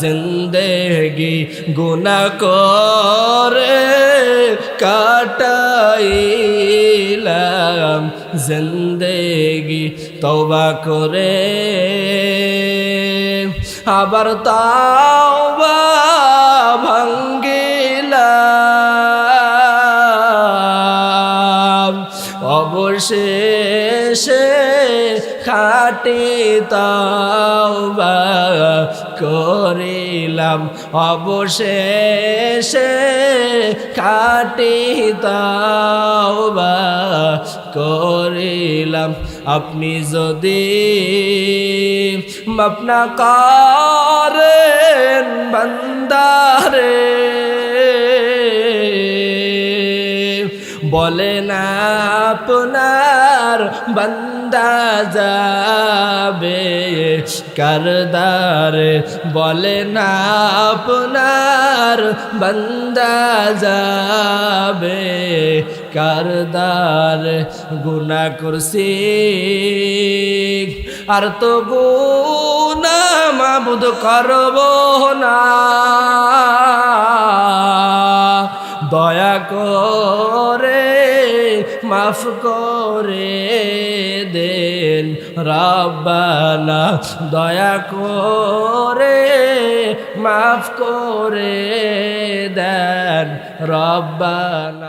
জিন্দেগি গুনা করে কাটাইলাম। জিন্দেগি তবা করে। আবার তাওবা ভাঙ্গিলাম। অবশেষে খাটি তাওবা করিলাম। অবশেষে খাটি তাওবা করিলাম। আপনি যদি মাপনা করেন বান্দারে বলেন আপনার বান্দা যাবে। কারদার বলেন আপনার বান্দা যাবে। কারদার গুনা করছি। আর তো গুনা মাবুদ করব না। দয়া করে মাফ করে দেন। রব্বানা দয়া করে মাফ করে দেন। রব্বানা।